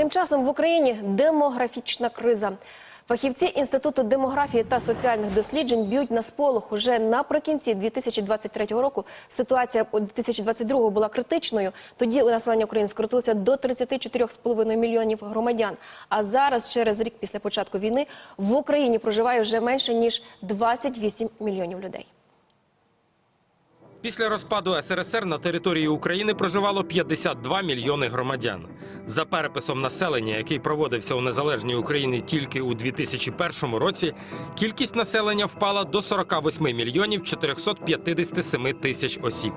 Тим часом в Україні демографічна криза. Фахівці інституту демографії та соціальних досліджень б'ють на сполох. Уже наприкінці 2023 року ситуація у 2022 була критичною. Тоді у населення України скоротилося до 34,5 мільйонів громадян. А зараз, через рік після початку війни, в Україні проживає вже менше ніж 28 мільйонів людей. Після розпаду СРСР на території України проживало 52 мільйони громадян. За переписом населення, який проводився у незалежній Україні тільки у 2001 році, кількість населення впала до 48 мільйонів 457 тисяч осіб.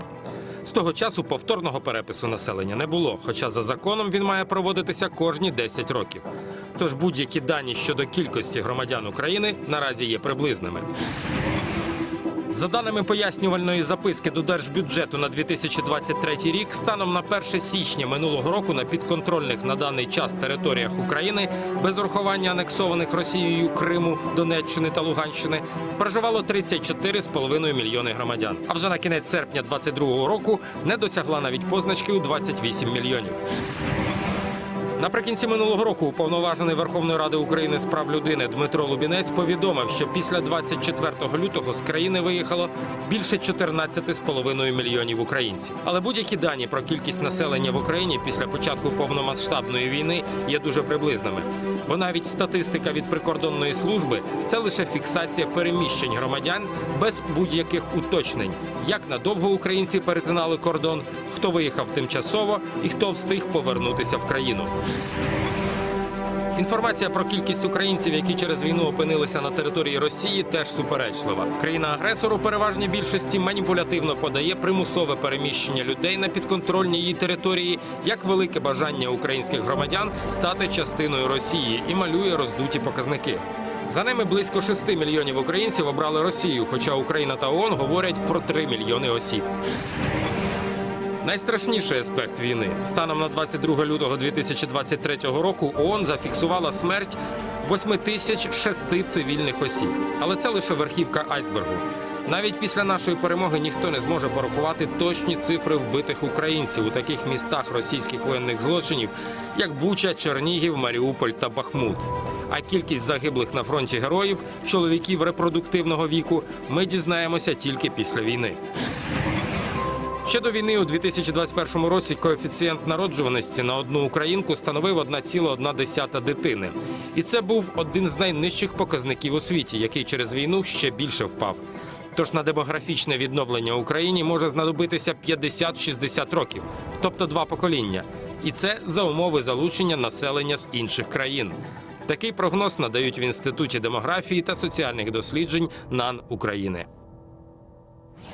З того часу повторного перепису населення не було, хоча за законом він має проводитися кожні 10 років. Тож будь-які дані щодо кількості громадян України наразі є приблизними. За даними пояснювальної записки до держбюджету на 2023 рік, станом на 1 січня минулого року на підконтрольних на даний час територіях України без урахування анексованих Росією Криму, Донеччини та Луганщини проживало 34,5 мільйони громадян. А вже на кінець серпня 2022 року не досягла навіть позначки у 28 мільйонів. Наприкінці минулого року уповноважений Верховної Ради України з прав людини Дмитро Лубінець повідомив, що після 24 лютого з країни виїхало більше 14,5 мільйонів українців. Але будь-які дані про кількість населення в Україні після початку повномасштабної війни є дуже приблизними. Бо навіть статистика від прикордонної служби це лише фіксація переміщень громадян без будь-яких уточнень, як надовго українці перетинали кордон, хто виїхав тимчасово і хто встиг повернутися в країну. Інформація про кількість українців, які через війну опинилися на території Росії, теж суперечлива. Країна-агресор у переважній більшості маніпулятивно подає примусове переміщення людей на підконтрольній її території як велике бажання українських громадян стати частиною Росії і малює роздуті показники. За ними близько 6 мільйонів українців обрали Росію, хоча Україна та ООН говорять про 3 мільйони осіб. Найстрашніший аспект війни станом на 22 лютого 2023 року ООН зафіксувала смерть 8006 цивільних осіб. Але це лише верхівка айсбергу. Навіть після нашої перемоги ніхто не зможе порахувати точні цифри вбитих українців у таких містах російських воєнних злочинів, як Буча, Чернігів, Маріуполь та Бахмут. А кількість загиблих на фронті героїв, чоловіків репродуктивного віку, ми дізнаємося тільки після війни. Ще до війни у 2021 році коефіцієнт народжуваності на одну українку становив 1,1 дитини. І це був один з найнижчих показників у світі, який через війну ще більше впав. Тож на демографічне відновлення Україні може знадобитися 50-60 років, тобто два покоління. І це за умови залучення населення з інших країн. Такий прогноз надають в інституті демографії та соціальних досліджень НАН України.